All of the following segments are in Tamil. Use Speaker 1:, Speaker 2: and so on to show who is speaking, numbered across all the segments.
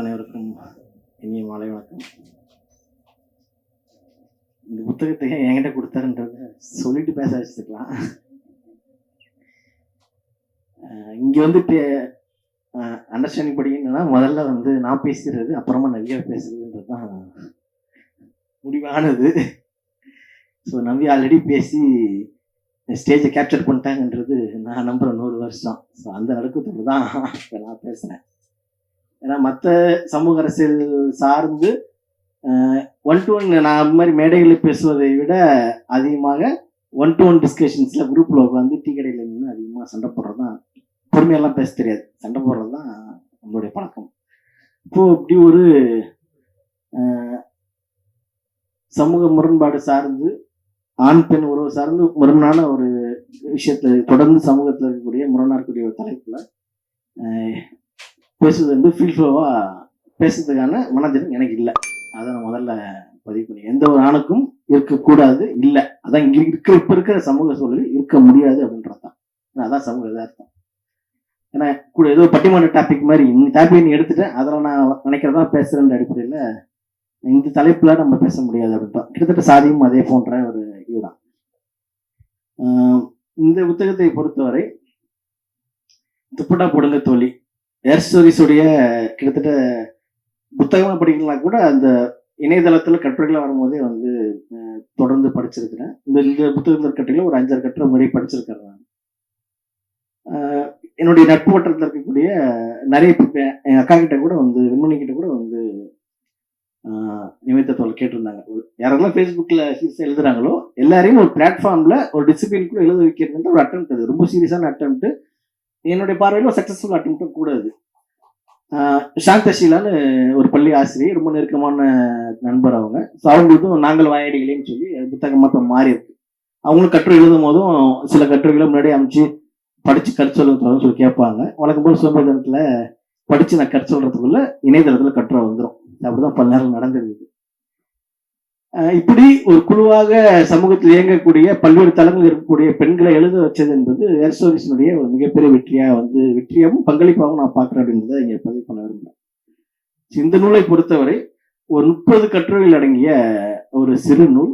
Speaker 1: அனைவருக்கும் இனிய மாலை வணக்கம். இந்த புத்தகத்தை ஏன் என்கிட்ட கொடுத்தாருன்றத சொல்லிட்டு பேச வச்சுக்கலாம். இங்கே வந்து அண்டர்ஸ்டாண்டிங் படிக்கணும்னா முதல்ல வந்து நான் பேசுறது அப்புறமா நிறைய பேசுறதுன்றது தான் முடிவானது. ஸோ நம்பி ஆல்ரெடி பேசி ஸ்டேஜை கேப்சர் பண்ணிட்டாங்கன்றது நான் நம்புகிறேன் நூறு வருஷம். ஸோ அந்த நடக்கத்தோடு தான் இப்போ நான் பேசுகிறேன் ஏன்னா மற்ற சமூக அரசியல் சார்ந்து ஒன் டு ஒன் நான் அந்த மாதிரி மேடைகளில் பேசுவதை விட அதிகமாக ஒன் டு ஒன் டிஸ்கஷன்ஸில் குரூப்பில் உட்காந்து டீ கடையில் நின்று அதிகமாக சண்டை போடுறது தான் பொறுமையெல்லாம் பேச தெரியாது. சண்டை போடுறது தான் நம்மளுடைய பழக்கம். இப்போது இப்படி ஒரு சமூக முரண்பாடு சார்ந்து ஆண் பெண் உறவு சார்ந்து முரணான ஒரு விஷயத்துல தொடர்ந்து சமூகத்தில் இருக்கக்கூடிய முரணா இருக்கக்கூடிய ஒரு தலைப்புல பேசுறது வந்து ஃபீல் ஃப்ளோவாக பேசுறதுக்கான மனதிறன் எனக்கு இல்லை. அதை நான் முதல்ல பதிவு பண்ணி எந்த ஒரு ஆணுக்கும் இருக்கக்கூடாது இல்லை. அதான் இங்கே இருக்கிற இப்போ இருக்கிற சமூக சூழலில் இருக்க முடியாது அப்படின்றது தான் ஏன்னா அதான் சமூக யதார்த்தம். ஏன்னா கூட ஏதோ பட்டிமன்ற டாபிக் மாதிரி இந்த டாபிக் நீ எடுத்துட்டேன் அதில் நான் நினைக்கிறதா பேசுறேன்ற அடிப்படையில் இந்த தலைப்பில் நம்ம பேச முடியாது அப்படின்ட்டு கிட்டத்தட்ட சாதியும் அதே போன்ற ஒரு இதுதான். இந்த புத்தகத்தை பொறுத்தவரை துப்பட்டா போடுங்க தோழி. ஏர் ஸ்டோரிஸுடைய கிட்டத்தட்ட புத்தகமாக படிக்கலாம் கூட அந்த இணையதளத்தில் கட்டுரைகளாக வரும்போதே வந்து தொடர்ந்து படிச்சிருக்கிறேன். இந்த இந்த புத்தகத்தில் கட்டுரையில் ஒரு அஞ்சாறு கட்டுரை முறை படிச்சிருக்கிறேன் நான். என்னுடைய நட்பு வட்டத்தில் இருக்கக்கூடிய நிறைய என் அக்கா கிட்ட கூட வந்து வெண்மணி கிட்ட கூட வந்து நிமித்தத்தோல் நிமித்த கேட்டிருந்தாங்க யாரெல்லாம் ஃபேஸ்புக்கில் சீரியஸாக எழுதுறாங்களோ எல்லாரையும் ஒரு பிளாட்ஃபார்மில் ஒரு டிசிப்ளின் கூட எழுத வைக்கிறதுன்ற ஒரு அட்டம் அது. ரொம்ப சீரியஸான அட்டம் என்னுடைய பார்வையில் சக்ஸஸ்ஃபுல் அட்டம் கூடாது. சாந்தசீலான்னு ஒரு பள்ளி ஆசிரியர் ரொம்ப நெருக்கமான நண்பர் அவங்க. ஸோ அவங்களுக்கும் நாங்கள் வாயாடிகளேன்னு சொல்லி புத்தகமாக இப்போ மாறி இருக்கு அவங்களும் கட்டுரை எழுதும் போதும் சில கட்டுரைகளை முன்னாடி அமைச்சு படித்து கற்று சொல்லி கேட்பாங்க. வழக்கம் போல் தினத்தில் படித்து நான் கற்று சொல்கிறதுக்குள்ளே இணையதளத்தில் கட்டுரை வந்துடும் அப்படிதான் பல நேரம் நடந்திருக்குது இப்படி ஒரு குழுவாக சமூகத்தில் இயங்கக்கூடிய பல்வேறு தளங்கள் இருக்கக்கூடிய பெண்களை எழுத வச்சது என்பது ஏர்சோரிஸினுடைய ஒரு மிகப்பெரிய வெற்றியாக வந்து வெற்றியாகவும் பங்களிப்பாகவும் நான் பார்க்குறேன் அப்படின்றத இங்கே பதிவு பண்ண விரும்புகிறேன். இந்த நூலை பொறுத்தவரை ஒரு முப்பது கட்டுரைகள் அடங்கிய ஒரு சிறு நூல்.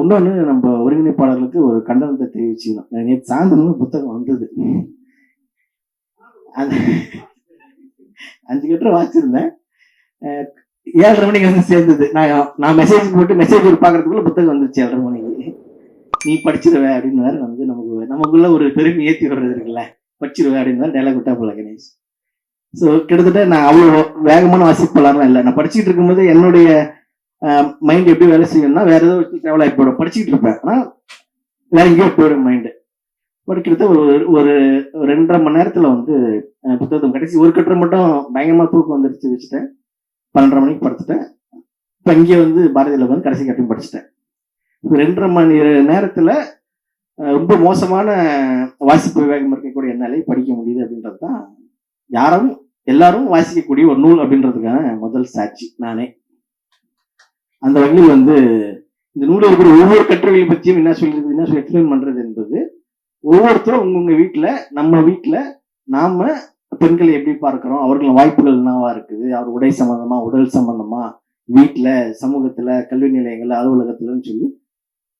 Speaker 1: இன்னொன்று நம்ம ஒருங்கிணைப்பாளர்களுக்கு ஒரு கண்டனத்தை தெரிவிச்சுக்கணும். நேற்று சாயந்தரம் புத்தகம் வந்தது. அஞ்சு கட்டுரை வாசிச்சிருந்தேன். ஏழரை மணிக்கு வந்து சேர்ந்தது. நான் நான் மெசேஜ் போட்டு மெசேஜ் பார்க்கறதுக்குள்ள புத்தகம் வந்துருச்சு ஏழரை மணிக்கு நீ படிச்சிருவ அப்படின்னு வேற வந்து நமக்கு நமக்குள்ள ஒரு பெருமை ஏற்றி வர்றது இருக்குல்ல? படிச்சிருவ அப்படின்னு வேற டைலாக் விட்டா போல கணேஷ். ஸோ கிட்டத்தட்ட நான் அவ்வளோ வேகமான வாசிப்பெல்லாம் இல்லை. நான் படிச்சுட்டு இருக்கும்போது என்னுடைய மைண்ட் எப்படி வேலை செய்யணும்னா வேற ஏதோ ட்ராவல் ஆகி போயிடும். படிச்சுட்டு இருப்பேன். ஆனால் வேற எங்கேயோ போயிடும் மைண்டு பட் கிட்டத்தட்ட ஒரு ஒரு ஒரு ரெண்டரை மணி நேரத்தில் வந்து புத்தகம் புத்தகத்தை கடைசி ஒரு கட்டுரை மட்டும் பயங்கரமாக தூக்கம் வந்துருச்சு வச்சுட்டேன். பன்னெண்டரை மணிக்கு படுத்துட்டேன். இப்போ இங்கே வந்து பாரதியில் வந்து கடைசி கட்டி படிச்சுட்டேன். இப்போ ரெண்டரை மணி நேரத்தில் ரொம்ப மோசமான வாசிப்பு வேகம் இருக்கக்கூடிய என்னாலே படிக்க முடியுது அப்படின்றது தான் யாரும் எல்லாரும் வாசிக்கக்கூடிய ஒரு நூல் அப்படின்றதுக்கான முதல் சாட்சி நானே. அந்த வகையில் வந்து இந்த நூலில் இருக்கிற ஒவ்வொரு கட்டுரைகளை பற்றியும் என்ன சொல்லியிருக்கு என்ன சொல்லி எக்ஸ்பிளைன் பண்ணுறது என்பது ஒவ்வொருத்தரும் உங்கவுங்க வீட்டில் நம்ம வீட்டில் நாம் பெண்களை எப்படி பார்க்குறோம்? அவர்கள் வாய்ப்புகள் என்னவா இருக்குது? அவர் உடை சம்பந்தமா உடல் சம்பந்தமா வீட்டில் சமூகத்தில் கல்வி நிலையங்கள் அலுவலகத்தில்னு சொல்லி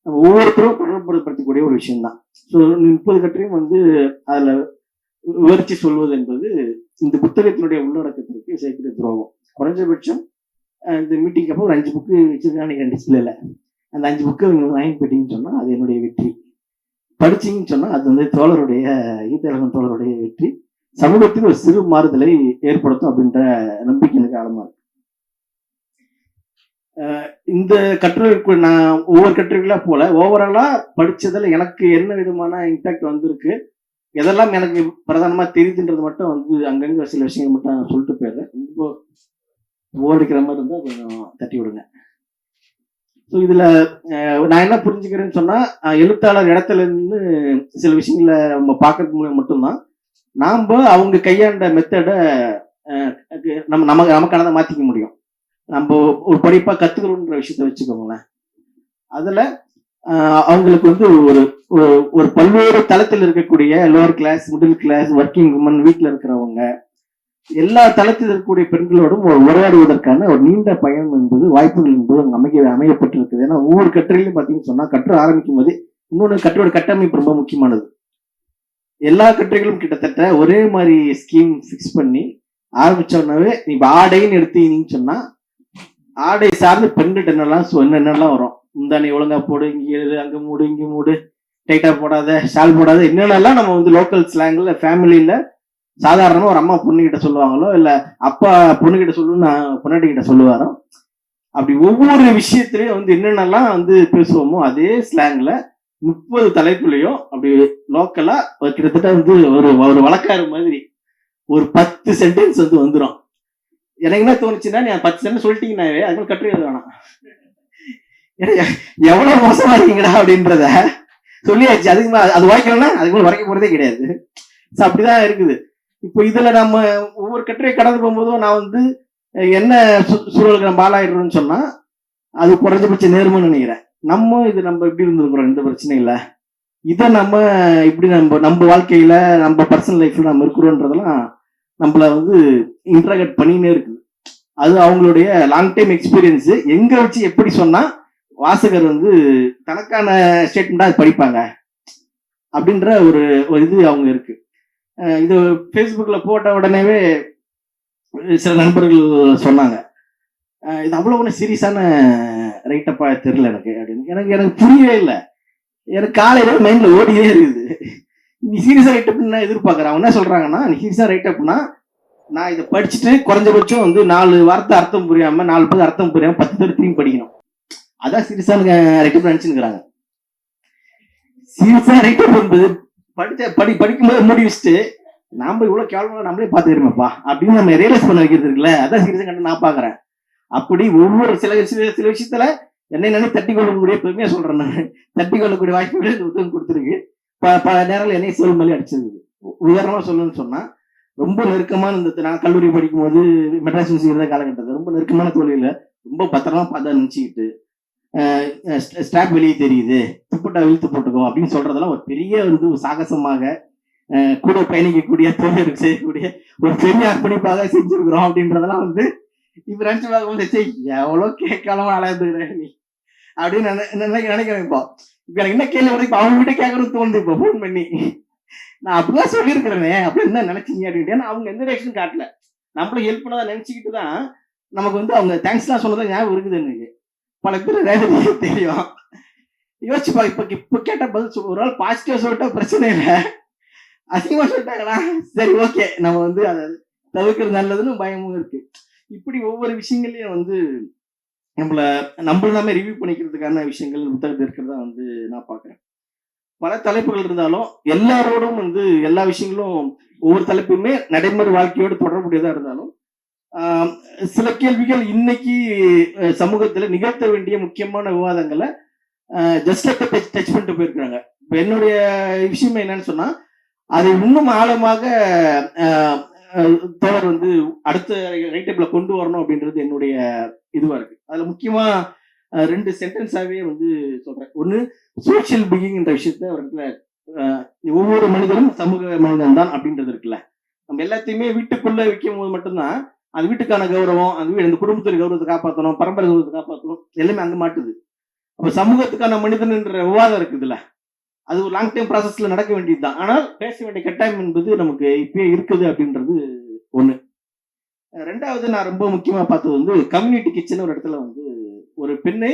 Speaker 1: நம்ம ஒவ்வொருத்தரும் தொடர்புபடுத்தக்கூடிய ஒரு விஷயம்தான். ஸோ முப்பது கற்றையும் வந்து அதில் விவரித்து சொல்வது என்பது இந்த புத்தகத்தினுடைய உள்ளடக்கத்திற்கு செய்யக்கூடிய துரோகம். குறைஞ்சபட்சம் இந்த மீட்டிங் அப்போ ஒரு அஞ்சு புக்கு வச்சிருக்காங்க டிஸ்பிளேல அந்த அஞ்சு புக்கு வாங்கி போயிட்டீங்கன்னு சொன்னால் அது என்னுடைய வெற்றி. படிச்சிங்கன்னு சொன்னால் அது வந்து தோழருடைய ஈத்தரகன் தோழருடைய வெற்றி. சமூகத்தில் ஒரு சிறு மாறுதலை ஏற்படுத்தும் அப்படின்ற நம்பிக்கை எனக்கு ஆழமா இருக்கு. இந்த கட்டுரைக்கு நான் ஒவ்வொரு கட்டுரைகளா போல ஓவராலா படிச்சதுல எனக்கு என்ன விதமான இம்பாக்ட் வந்திருக்கு எதெல்லாம் எனக்கு பிரதானமா தெரியுதுன்றது மட்டும் வந்து அங்கங்க சில விஷயங்கள் மட்டும் நான் சொல்லிட்டு போயிடுறேன். ரொம்ப ஓடிக்கிற மாதிரி இருந்தா கொஞ்சம் தட்டி விடுங்க. ஸோ இதுல நான் என்ன புரிஞ்சுக்கிறேன்னு சொன்னா எழுத்தாளர் இடத்துல இருந்து சில விஷயங்களை நம்ம பார்க்கறது மூலம் மட்டும்தான். நாம் அவங்க கையாண்ட மெத்தடை நம்ம நமக்கு நமக்கானதை மாற்றிக்க முடியும். நம்ம ஒரு படிப்பாக கற்றுக்கணுன்ற விஷயத்த வச்சுக்கோங்களேன். அதில் அவங்களுக்கு வந்து ஒரு ஒரு- ஒரு பல்வேறு தளத்தில் இருக்கக்கூடிய lower class middle class working women வீட்டில் இருக்கிறவங்க எல்லா தளத்தில் இருக்கக்கூடிய பெண்களோடும் ஒரு உரையாடுவதற்கான ஒரு நீண்ட பயணம் என்பது வாய்ப்புகள் என்பது அங்கே அமைக்க அமையப்பட்டிருக்குது. ஏன்னா ஒவ்வொரு கட்டுரையிலும் பார்த்தீங்கன்னு சொன்னால் கற்று ஆரம்பிக்கும் போது இன்னொன்று கட்டுரையோட கட்டமைப்பு ரொம்ப முக்கியமானது. எல்லா கட்டுரைகளும் கிட்டத்தட்ட ஒரே மாதிரி ஸ்கீம் ஃபிக்ஸ் பண்ணி ஆரம்பிச்சோடனே நீ ஆடைன்னு எடுத்தீங்கன்னு சொன்னா ஆடை சார்ந்து பெண்கிட்ட என்னெல்லாம் என்னென்னலாம் வரும்? முந்தானி ஒழுங்கா போடு இங்க எழுது அங்க மூடு இங்க மூடு டைட்டா போடாத ஷால் போடாத என்னென்னலாம் நம்ம வந்து லோக்கல் ஸ்லாங்ல ஃபேமிலியில சாதாரணமா ஒரு அம்மா பொண்ணுகிட்ட சொல்லுவாங்களோ இல்ல அப்பா பொண்ணுகிட்ட சொல்லு நான் பொன்னாட்டி கிட்ட சொல்லுவாரோ அப்படி ஒவ்வொரு விஷயத்திலயும் வந்து என்னென்னலாம் வந்து பேசுவோமோ அதே ஸ்லாங்ல முப்பது தலைப்புலையும் அப்படி லோக்கலா கிட்டத்தட்ட வந்து ஒரு ஒரு வழக்காறு மாதிரி ஒரு பத்து சென்டென்ஸ் வந்து வந்துடும் எனக்கு என்ன தோணுச்சுன்னா நீ பத்து சென்டென்ஸ் சொல்லிட்டீங்கன்னாவே அதுக்கு கட்டுரை எழுத வேணாம். எவ்வளவு மோசமா இருக்கீங்கடா அப்படின்றத சொல்லியாச்சு. அதுக்கு அது வாய்க்கணும்னா அதுக்கு மேலே வரைக்க போறதே கிடையாது. அப்படிதான் இருக்குது. இப்போ இதுல நம்ம ஒவ்வொரு கட்டுரையை கடந்து போகும்போதும் நான் வந்து என்ன சூழலுக்கு நம்ம ஆளாயிடுறோம்னு சொன்னா அது குறைஞ்சபட்ச நேர்மன்னு நினைக்கிறேன். நம்ம இது நம்ம எப்படி இருந்திருக்கிறோம்? எந்த பிரச்சனையும் இல்லை. இதை நம்ம இப்படி நம்ம நம்ம வாழ்க்கையில நம்ம பர்சனல் லைஃப்ல நம்ம இருக்கிறோன்றதெல்லாம் நம்மள வந்து இன்ட்ராகட் பண்ணினே இருக்குது. அது அவங்களுடைய லாங் டைம் எக்ஸ்பீரியன்ஸ் எங்க வச்சு எப்படி சொன்னா வாசகர் வந்து தனக்கான ஸ்டேட்மெண்டா அது படிப்பாங்க. அப்படின்ற ஒரு ஒரு இது அவங்க இருக்கு. இது ஃபேஸ்புக்கில் போட்ட உடனேவே சில நண்பர்கள் சொன்னாங்க. இது அவ்வளோ ஒன்றும் சீரியஸான ரைட்டப்பா தெரில எனக்கு அப்படின்னு. எனக்கு எனக்கு புரியவே இல்லை. எனக்கு காலையில மைண்டில் ஓடியே இருக்குது. நீ சீரியஸாக ரைட் அப்னு எதிர்பார்க்கறேன். அவங்க என்ன சொல்கிறாங்கன்னா நீ சீரியஸாக ரைட் அப்னா நான் இதை படிச்சுட்டு குறைஞ்சபட்சம் வந்து நாலு வார்த்தை அர்த்தம் புரியாமல் நாலு பேர் அர்த்தம் புரியாமல் பத்து பேர் திரும்பி படிக்கணும். அதான் சீரியஸாக ரைட் அப் நினைச்சுக்கிறாங்க சீரியஸா ரைட் அப் என்பது படித்த படி படிக்கும்போது மூடி வச்சுட்டு நாம் இவ்வளோ கேவலமா நம்மளே பாத்துக்கிறோமப்பா அப்படின்னு நம்ம ரியலைஸ் பண்ண வைக்கிறது இருக்குல்ல. அதான் சீரியஸாக கண்டு நான் பார்க்குறேன். அப்படி ஒவ்வொரு சில சில சில விஷயத்துல என்னை நினைத்து தட்டி கொள்ளக்கூடிய பெருமையா சொல்றேன் நான். தட்டி கொள்ளக்கூடிய வாய்ப்புகளை இந்த புத்தகம் கொடுத்துருக்கு. ப- பல நேரங்கள் என்னை சொல் மேலே அடிச்சிருக்கு உ- உதாரணமா சொல்லணும்னு சொன்னா ரொம்ப நெருக்கமான இந்த நான் கல்லூரி படிக்கும் போது மெட்ராஸ் யூனிவர்சிட்டி இருந்த காலகட்டத்தில் ரொம்ப நெருக்கமான தொழில ரொம்ப பத்திரமா பார்த்தா நினச்சிக்கிட்டு ஸ்டாப் வெளியே தெரியுது. துப்பட்டா இழுத்து போட்டுக்கோ அப்படின்னு சொல்றதெல்லாம் ஒரு பெரிய வந்து சாகசமாக கூட பயணிக்கக்கூடிய தோழருக்கு செய்யக்கூடிய ஒரு பெரிய அர்ப்பணிப்பாக செஞ்சிருக்கிறோம் அப்படின்றதெல்லாம் வந்து இப்ப நினைச்சு பார்க்கும்போது எவ்வளவு எவ்வளோ கேட்காம அழகுற நீ? அப்படின்னு நினை- நினைக்கிறேன் இப்போ. இப்ப எனக்கு என்ன கேள்வி வருது? இப்ப அவங்க கிட்ட கேட்கறது தோணுது. இப்போ ஃபோன் பண்ணி. நான் அப்படிதான் சொல்லியிருக்கிறேனே. அப்படி என்ன நினைச்சீங்க அப்படின்ட்டு? அவங்க எந்த ரியாக்ஷன் காட்டல. நம்மளும் ஹெல்ப் பண்ணதா நினைச்சுக்கிட்டு தான் நமக்கு வந்து அவங்க தேங்க்ஸ்லாம் சொன்னதா ஞாபகம் இருக்குது எனக்கு. பல பேர் ரேவதிக்கு தெரியும். யோசிச்சுப்பா இப்ப இப்ப கேட்ட பதில் ஒரு நாள் பாசிட்டிவா சொல்லிட்டா பிரச்சனை இல்லை. அசிங்கமா சொல்லிட்டாங்களா சரி ஓகே நம்ம வந்து அதை தவிர்க்கிறது நல்லதுன்னு பயமும் இருக்கு. இப்படி ஒவ்வொரு விஷயங்களையும் வந்து நம்மள நம்மள நாம ரிவ்யூ பண்ணிக்கிறதுக்கான விஷயங்கள் புத்தகத்தில் இருக்கிறதா வந்து நான் பார்க்குறேன். பல தலைப்புகள் இருந்தாலும் எல்லாரோடும் வந்து எல்லா விஷயங்களும் ஒவ்வொரு தலைப்புமே நடைமுறை வாழ்க்கையோடு தொடர்புடையதா இருந்தாலும் சில கேள்விகள் இன்னைக்கு சமூகத்தில் சமூகத்துல நிகழ்த்த வேண்டிய முக்கியமான விவாதங்களை ஜஸ்ட் டச் டச் பண்ணிட்டு போயிருக்கிறாங்க. இப்போ என்னுடைய விஷயம் என்னன்னு சொன்னா அதை இன்னும் ஆழமாக தேவர் தோழர் வந்து அடுத்த ரைட் டேபிள கொண்டு வரணும் அப்படின்றது என்னுடைய இதுவா இருக்கு. அதுல முக்கியமா ரெண்டு சென்டென்ஸாவே வந்து சொல்றேன். ஒண்ணு சோசியல் பீயிங்ன்ற விஷயத்த ஒரு இடத்துல ஒவ்வொரு மனிதனும் சமூக மனிதன் தான் அப்படின்றது இருக்குல்ல. நம்ம எல்லாத்தையுமே வீட்டுக்குள்ள வைக்கும் போது மட்டும்தான் அது வீட்டுக்கான கௌரவம் அது வீடு அந்த குடும்பத்தின் கௌரவத்தை காப்பாற்றணும் பரம்பரை கௌரவத்தை காப்பாற்றணும் எல்லாமே அங்க மாட்டுது. அப்ப சமூகத்துக்கான மனிதன்ன்ற விவாதம் இருக்குதுல்ல. அது ஒரு லாங் டைம் ப்ராசஸ்ல நடக்க வேண்டியது தான் ஆனால் பேச வேண்டிய கட்டாயம் என்பது நமக்கு இப்பயே இருக்குது அப்படின்றது ஒண்ணு. ரெண்டாவது நான் ரொம்ப முக்கியமா பார்த்தது வந்து கம்யூனிட்டி கிச்சன் ஒரு இடத்துல வந்து ஒரு பெண்ணை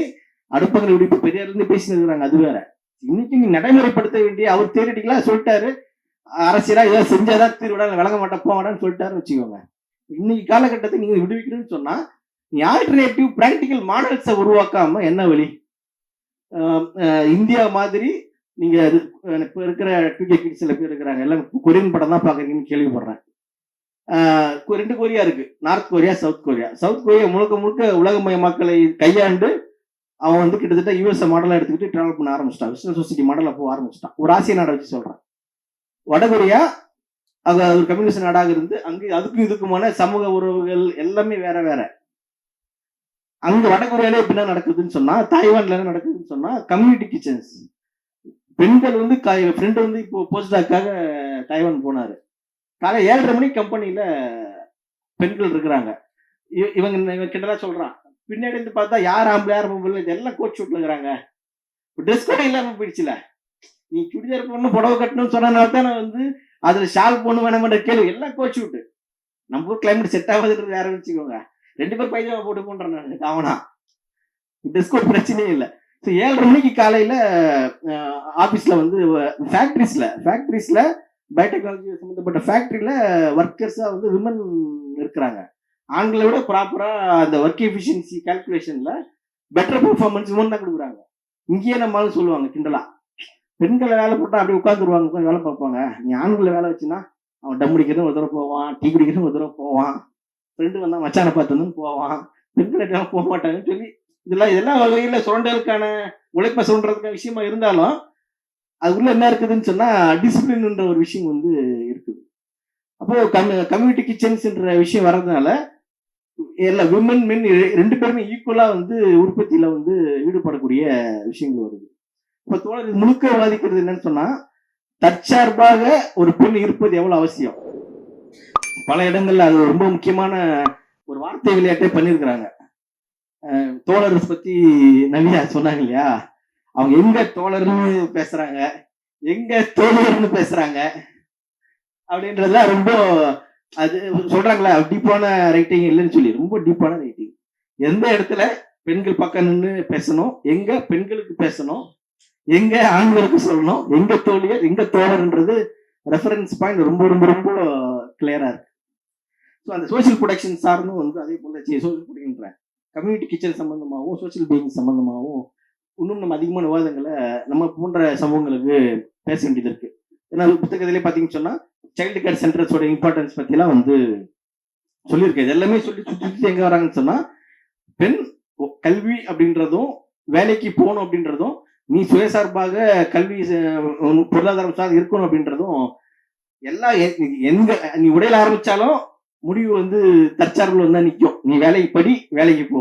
Speaker 1: அடுப்பங்களை விடுப்பு பெரியார் இருந்து பேசிட்டு இருக்கிறாங்க அது வேற. இன்னைக்கு நீ நடைமுறைப்படுத்த வேண்டிய அவர் தேரிட்டிக்கலா சொல்லிட்டாரு. அரசியலா ஏதாவது செஞ்சாதான் தீர்விடா விளங்க மாட்டேன் போக மாட்டேன்னு சொல்லிட்டாருன்னு வச்சுக்கோங்க. இன்னைக்கு காலகட்டத்தை நீங்க விடுவிக்கணும்னு சொன்னா நீ ஆல்டர்னேட்டிவ் பிராக்டிக்கல் மாடல்ஸை உருவாக்காம என்ன வழி? இந்தியா மாதிரி நீங்க அது, இப்போ இப்ப இருக்கிற டூ கே கிட்ஸ் சில பேர் இருக்கிறாங்க. எல்லாம் கொரியன் படம் தான் பாக்குறீங்கன்னு கேள்விப்படுறேன். ஆஹ் ரெண்டு கொரியா இருக்கு. North Korea south Korea south Korea முழுக்க முழுக்க உலகமயமாக்கலை கையாண்டு அவன் வந்து கிட்டத்தட்ட யூஎஸ் மாடலா எடுத்துக்கிட்டு டிராவல் பண்ண ஆரம்பிச்சிட்டான் விஸ்வ சொசைட்டி மாடலா போக ஆரம்பிச்சிட்டான். ஒரு ஆசிய நாடை வச்சு சொல்றேன். வடகொரியா அது ஒரு கம்யூனிஸ்ட் நாடாக இருந்து அங்கு அதுக்கும் இதுக்குமான சமூக உறவுகள் எல்லாமே வேற வேற. அங்க வடகொரியாலே எப்படின்னா நடக்குதுன்னு சொன்னா தாய்வான்ல என்ன நடக்குதுன்னு சொன்னா கம்யூனிட்டி கிச்சன்ஸ் பெண்கள் வந்து ஃப்ரெண்டு வந்து இப்போ போஸ்டாக்காக தைவான் போனாரு. காலை ஏழரை மணிக்கு கம்பெனியில பெண்கள் இருக்கிறாங்க. இ- இவங்க இவன் கிண்டலா சொல்றான். பின்னாடி இருந்து பார்த்தா யார் ஆம்பளை யார் பொம்பளை எல்லாம் கோட் ஷூட்ல இருக்கிறாங்க. ட்ரெஸ் கூட இல்லாமல் போயிடுச்சுல. நீ சுடிதார் பொண்ணு புடவை கட்டணும்னு சொன்னனால தான் நான் வந்து அதுல ஷால் பொண்ணு வேணுமென்ற கேள்வி. எல்லாம் கோட் ஷூட் நம்ம ஊர் கிளைமேட் செட் ஆகாதுன்றது யாரும் வச்சுக்கோங்க. ரெண்டு பேர் பைஜாமா போட்டு போன்றேன் நான் அவனா ட்ரெஸ் கோட் பிரச்சனையே இல்லை. ஸோ ஏழரை மணிக்கு காலையில ஆஃபீஸில் வந்து ஃபேக்ட்ரிஸ்ல ஃபேக்ட்ரிஸ்ல பயோடெக்னாலஜி சம்மந்தப்பட்ட ஃபேக்ட்ரியில் ஒர்க்கர்ஸா வந்து விமன் இருக்கிறாங்க. ஆண்களை விட ப்ராப்பரா அந்த ஒர்க் எஃபிஷியன்சி கால்குலேஷன்ல பெட்டர் பெர்ஃபார்மன்ஸ் விமன் தான் கொடுக்குறாங்க. இங்கேயே நம்மளால சொல்லுவாங்க கிண்டலா. பெண்களை வேலை போட்டா அப்படியே உட்காந்துருவாங்க உட்காந்து வேலை பார்ப்பாங்க. நீ ஆண்களை வேலை வச்சுன்னா அவன் டம் அடிக்கிறதும் ஒரு தடவை போவான் டீ குடிக்கிறதும் ஒரு தடவை போவான். ஃப்ரெண்டு வந்தால் மச்சானை பார்த்து போவான். பெண்களை போக மாட்டாங்கன்னு சொல்லி இதெல்லாம் இதெல்லாம் வகையில சுரண்டலுக்கான உழைப்பை சுரண்டுறதுக்கான விஷயமா இருந்தாலும் அதுக்குள்ள என்ன இருக்குதுன்னு சொன்னா டிசிப்ளின்ன்ற ஒரு விஷயம் வந்து இருக்குது. அப்போ கம்யூனிட்டி கிச்சன்ஸ்ன்ற விஷயம் வர்றதுனால எல்லா விமன் மென் ரெண்டு பேருமே ஈக்குவலா வந்து உற்பத்தியில வந்து ஈடுபடக்கூடிய விஷயங்கள் வருது. இப்போ தோழர் இது முழுக்க பாதிக்கிறது என்னன்னு சொன்னா தற்சார்பாக ஒரு பெண் இருப்பது எவ்வளவு அவசியம்? பல இடங்கள்ல அது ரொம்ப முக்கியமான ஒரு வார்த்தை விளையாட்டே பண்ணியிருக்கிறாங்க. தோழர்ஸ் பத்தி நவியா சொன்னாங்க இல்லையா? அவங்க எங்க தோழர்னு பேசுறாங்க எங்க தோழர்னு பேசுறாங்க அப்படின்றதுலாம் ரொம்ப அது சொல்றாங்களா டீப்பான ரைட்டிங் இல்லைன்னு சொல்லி ரொம்ப டீப்பான ரைட்டிங் எந்த இடத்துல பெண்கள் பக்கம் நின்று பேசணும் எங்க பெண்களுக்கு பேசணும் எங்க ஆண்களுக்கு சொல்லணும் எங்க தோழியர் எங்க தோழர்ன்றது ரெஃபரன்ஸ் பாயிண்ட் ரொம்ப ரொம்ப ரொம்ப கிளியரா இருக்கு. ஸோ அந்த சோசியல் ப்ரொடக்ஷன் சார்ந்தும் வந்து அதே போல சோஷியல் ப்ரொடக்ஷன் கம்யூனிட்டி கிச்சன் சம்மந்தமாகவும் சோஷியல் பீயிங் சம்மந்தமாகவும் இன்னும் நம்ம அதிகமான விவாதங்களை நம்ம போன்ற சமூகங்களுக்கு பேச வேண்டியது இருக்கு. ஏன்னா புத்தகத்திலே பார்த்தீங்கன்னு சொன்னால் சைல்டு கேர் சென்டர்ஸோட இம்பார்ட்டன்ஸ் பற்றிலாம் வந்து சொல்லியிருக்கேன் இது எல்லாமே சொல்லி சுற்றி சுற்றி எங்கே வராங்கன்னு சொன்னால் பெண் கல்வி அப்படின்றதும் வேலைக்கு போகணும் அப்படின்றதும் நீ சுயசார்பாக கல்வி பொருளாதாரம் சார் இருக்கணும் அப்படின்றதும் எல்லா நீ எங்க நீ உடையில ஆரம்பிச்சாலும் முடிவு வந்து தற்சார்பில் வந்தா நிற்கும் நீ வேலைக்கு படி வேலைக்கு போ.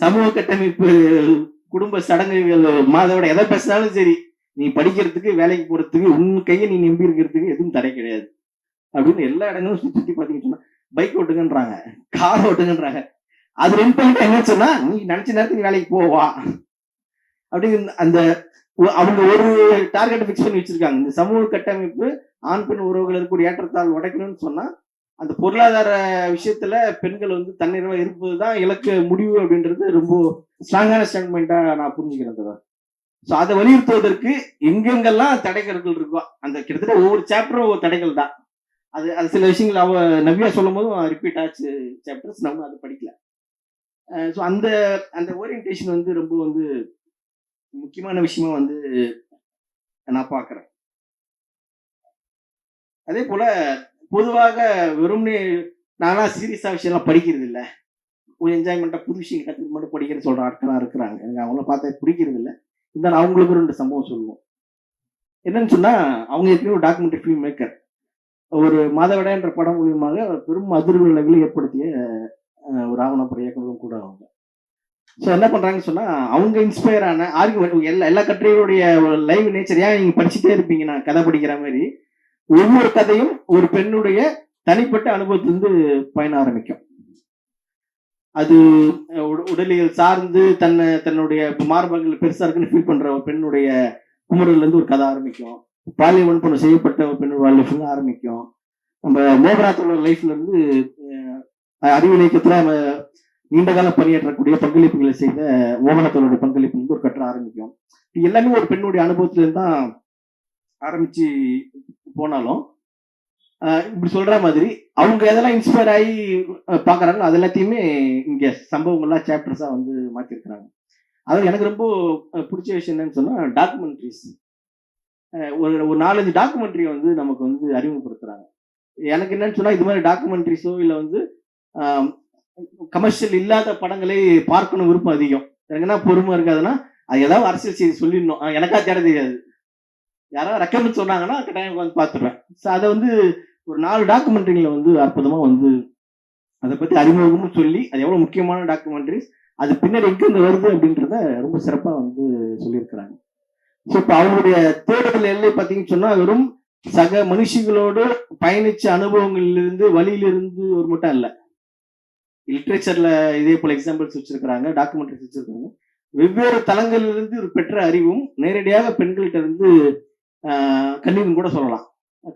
Speaker 1: சமூக கட்டமைப்பு குடும்ப சடங்குகள் மாதவிட எதை பேசினாலும் சரி நீ படிக்கிறதுக்கு வேலைக்கு போறதுக்கு உன் கையை நீ நம்பி இருக்கிறதுக்கு எதுவும் தடை கிடையாது. அப்படின்னு எல்லா இடங்களும் சுத்தி சுத்தி பாத்தீங்கன்னு சொன்னா பைக் ஓட்டுங்கன்றாங்க கார் ஓட்டுங்கன்றாங்க. அது ரெண்டு பாயிண்ட் என்னன்னு சொன்னா நீ நினைச்ச நேரத்துக்கு வேலைக்கு போவா. அப்படின்னு அந்த அவங்க ஒரு டார்கெட் ஃபிக்ஸ் பண்ணி வச்சிருக்காங்க. இந்த சமூக கட்டமைப்பு ஆண் பெண் உறவுகள் இருக்கக்கூடிய ஏற்றத்தால் உடைக்கணும்னு சொன்னா அந்த பொருளாதார விஷயத்துல பெண்கள் வந்து தன்னிறைவா இருப்பதுதான் இலக்கு முடிவு அப்படின்றது ரொம்ப ஸ்ட்ராங்கான ஸ்டேட்மெண்டா நான் புரிஞ்சுக்கிறேன் தவிர ஸோ அதை வலியுறுத்துவதற்கு எங்கெங்கெல்லாம் தடைகள் இருக்கோ அந்த கிட்டத்தட்ட ஒவ்வொரு சாப்டரும் ஒவ்வொரு தடைகள் தான். அது அது சில விஷயங்கள் அவ நவ்யா சொல்லும் போதும் ரிப்பீட் ஆச்சு சாப்டர்ஸ் நம்ம அதை படிக்கல. ஸோ அந்த அந்த ஓரியன்டேஷன் வந்து ரொம்ப வந்து முக்கியமான விஷயமா வந்து நான் பார்க்குறேன். அதே போல பொதுவாக வெறும்னே நானா சீரியஸா விஷயம்லாம் படிக்கிறது இல்லை ஒரு என்ஜாய்மெண்ட்டாக புது விஷயம் கற்றுக்கு மட்டும் படிக்கிறேன்னு சொல்ற ஆட்களாக இருக்கிறாங்க. எனக்கு அவங்கள பார்த்தா பிடிக்கிறது இல்லை இருந்தாலும் அவங்களுக்கு ரெண்டு சம்பவம் சொல்லுவோம். என்னன்னு சொன்னா அவங்க ஏற்கனவே ஒரு டாக்குமெண்ட்ரி ஃபிலிம் மேக்கர் ஒரு மாதவிடா என்ற படம் மூலியமாக பெரும் அதிர்வு விளைவுகளை ஏற்படுத்திய ஒரு ஆவணப்பட இயக்குனரும் கூட அவங்க. ஸோ என்ன பண்ணுறாங்கன்னு சொன்னால் அவங்க இன்ஸ்பயர் ஆன ஆர்குமெண்ட் எல்லா எல்லா கட்டுரைகளுடைய லைவ் நேச்சர் ஏன் நீங்கள் படிச்சுட்டே இருப்பீங்க? நான் கதை படிக்கிற மாதிரி. ஒவ்வொரு கதையும் ஒரு பெண்ணுடைய தனிப்பட்ட அனுபவத்திலிருந்து பயண ஆரம்பிக்கும். அது உட- உடலியல் சார்ந்து தன்னை தன்னுடைய மார்பகங்கள் பெருசா இருக்குன்னு ஃபீல் பண்ற ஒரு பெண்ணுடைய குமரல்ல இருந்து ஒரு கதை ஆரம்பிக்கும். பாலியல் வன்புணர்வு செய்யப்பட்ட ஒரு பெண்ணோட வாழ்க்கை ஆரம்பிக்கும். நம்ம மோகராத்தோட லைஃப்ல இருந்து அஹ், அறிவு இயக்கத்துல நம்ம நீண்ட காலம் பணியாற்றக்கூடிய பங்களிப்புகளை செய்த மோகனத்தோட பங்களிப்பு வந்து ஒரு கட்டுரை ஆரம்பிக்கும். எல்லாமே ஒரு பெண்ணுடைய அனுபவத்துல இருந்து தான் ஆரம்பிச்சு போனாலும் இப்படி சொல்ற மாதிரி அவங்க எதெல்லாம் இன்ஸ்பயர் ஆகி பாக்குறாங்களோ அது எல்லாத்தையுமே இங்க சம்பவங்கள்லாம் சாப்டர்ஸா வந்து மாத்திருக்கிறாங்க. அதாவது எனக்கு ரொம்ப பிடிச்ச விஷயம் என்னன்னு சொன்னா டாக்குமெண்ட்ரிஸ் ஒரு ஒரு நாலஞ்சு டாக்குமெண்ட்ரி வந்து நமக்கு வந்து அறிமுகப்படுத்துறாங்க. எனக்கு என்னன்னு சொன்னா இது மாதிரி டாக்குமெண்ட்ரிஸோ இல்லை வந்து கமர்ஷியல் இல்லாத படங்களை பார்க்கணும் விருப்பம் அதிகம். எனக்கு என்ன பொறுமை இருக்காதுன்னா அது ஏதாவது அரசியல் செய்தி சொல்லிடணும். எனக்கா தேட தெரியாது. யாராவது ரெக்கமெண்ட் சொன்னாங்கன்னா கட்டாயம் உட்காந்து பார்த்துருவேன் ஸோ அதை வந்து ஒரு நாலு டாக்குமெண்ட்ரிகளை வந்து அற்புதமாக வந்து அதை பற்றி அறிமுகமும் சொல்லி அது எவ்வளோ முக்கியமான டாக்குமெண்ட்ரிஸ் அது பின்னாடி எங்கேருந்து வருது அப்படின்றத ரொம்ப சிறப்பாக வந்து சொல்லியிருக்கிறாங்க. ஸோ இப்போ அவங்களுடைய தேடுதல் எல்லை பார்த்தீங்கன்னு சொன்னால் வெறும் சக மனுஷிகளோடு பயணிச்ச அனுபவங்களிலிருந்து வழியிலிருந்து ஒரு மட்டும் இல்லை லிட்ரேச்சர்ல இதே போல எக்ஸாம்பிள்ஸ் வச்சிருக்கிறாங்க டாக்குமெண்ட்ரிஸ் வச்சிருக்காங்க வெவ்வேறு தளங்களிலிருந்து ஒரு பெற்ற அறிவும் நேரடியாக பெண்கள்கிட்ட இருந்து ஆஹ், கண்ணீரும் கூட சொல்லலாம்.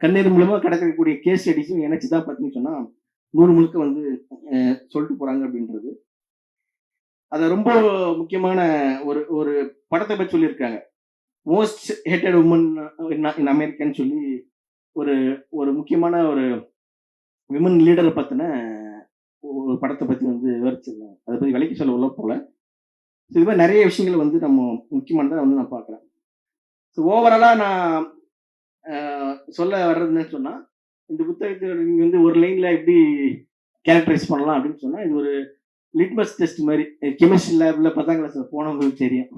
Speaker 1: கண்ணீர் மூலமா கிடைக்கக்கூடிய கேஸ் ஸ்டடிஸும் இணைச்சுதான் பார்த்தீங்கன்னு சொன்னா நூறு முழுக்க வந்து சொல்லிட்டு போறாங்க அப்படின்றது. அத ரொம்ப முக்கியமான ஒரு ஒரு படத்தை பற்றி சொல்லியிருக்காங்க. Most hated women in American சொல்லி ஒரு ஒரு முக்கியமான ஒரு விமன் லீடரை பத்தின ஒரு படத்தை பத்தி வந்து விவரிச்சிருந்தாங்க. அதை பத்தி விலைக்கு சொல்ல உள்ள போல So, இது மாதிரி நிறைய விஷயங்கள் வந்து நம்ம முக்கியமானதை வந்து நான் பார்க்குறேன். ஸோ ஓவராலாக நான் சொல்ல வர்றதுன்னு சொன்னால் இந்த புத்தகத்தை நீங்கள் வந்து ஒரு லைனில் எப்படி கேரக்டரைஸ் பண்ணலாம் அப்படின்னு சொன்னால் இது ஒரு லிட்மஸ் டெஸ்ட் மாதிரி. கெமிஸ்ட்ரி லேபில் பத்தாம் கிளாஸ் போனவங்களுக்கு தெரியும்.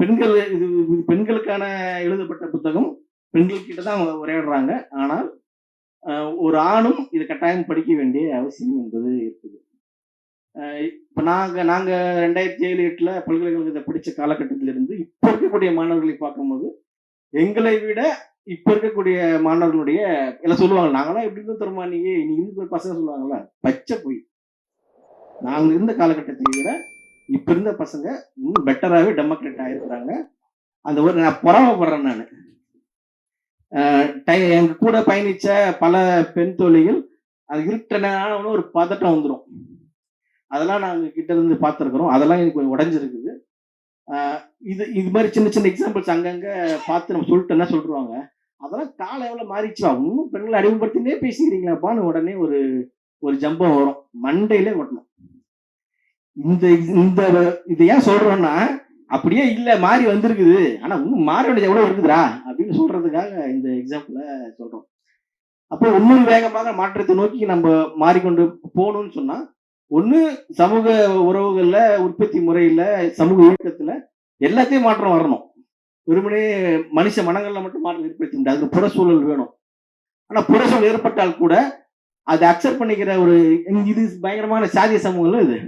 Speaker 1: பெண்கள் இது இது பெண்களுக்கான எழுதப்பட்ட புத்தகம். பெண்கள்கிட்ட தான் அவங்க உரையாடுறாங்க. ஆனால் ஒரு ஆணும் இது கட்டாயம் படிக்க வேண்டிய அவசியம் என்பது இருக்குது. இப்போ நாங்க நாங்க ரெண்டாயிரத்தி ஏழு எட்டுல பல்கலைக்கழகத்தை படிச்ச காலகட்டத்திலிருந்து இப்போ இருக்கக்கூடிய மாணவர்களை பார்க்கும்போது எங்களை விட இப்போ இருக்கக்கூடிய மாணவர்களுடைய எல்லாம் சொல்லுவாங்க நாங்களாம் எப்படி இருந்தோம் தருமா நீங்க நீ இருந்த பசங்க சொல்லுவாங்கல்ல பச்சை போய். நாங்க இருந்த காலகட்டத்தை விட இப்ப இருந்த பசங்க இன்னும் பெட்டராகவே டெமோக்ரேட் ஆகிருக்கிறாங்க அந்த ஒரு நான் பொறாமப்படுறேன் நான். எங்க கூட பயணிச்ச பல பெண் தொழில்கள் அது இருட்டனான ஒரு பதட்டம் வந்துடும் அதெல்லாம் நாங்கள் கிட்ட இருந்து பார்த்துருக்குறோம். அதெல்லாம் எனக்கு கொஞ்சம் உடஞ்சிருக்குது. இது இது மாதிரி சின்ன சின்ன எக்ஸாம்பிள்ஸ் அங்கங்கே பார்த்து நம்ம சொல்லிட்டோன்னா சொல்லிடுவாங்க அதெல்லாம் காலம் எவ்வளோ மாறிச்சுவா இன்னும் பெண்களை அறிமுகப்படுத்தினே பேசிக்கிறீங்களாப்பான்னு உடனே ஒரு ஒரு ஜம்பம் வரும். மண்டையிலே ஓட்டணும் இந்த இந்த இதை ஏன் சொல்றோம்னா அப்படியே இல்லை மாறி வந்திருக்குது. ஆனால் இன்னும் மாற வேண்டியது எவ்வளோ இருக்குதுடா அப்படின்னு சொல்றதுக்காக இந்த எக்ஸாம்பிள சொல்கிறோம் அப்போ இன்னும் வேகமாக மாற்றத்தை நோக்கி நம்ம மாறிக்கொண்டு போகணும்னு சொன்னால் ஒண்ணு சமூக உறவுகள்ல உற்பத்தி முறையில சமூக இயக்கத்துல எல்லாத்தையும் மாற்றம் வரணும். வெறுமனே மனுஷ மனங்கள்ல மட்டும் மாற்றம் ஏற்படுத்த முடியாது. அதுக்கு புறச்சூழல் வேணும். ஆனா புறச்சூழல் ஏற்பட்டால் கூட அதை அக்செப்ட் பண்ணிக்கிற ஒரு இது பயங்கரமான சாதிய சமூகம் இது.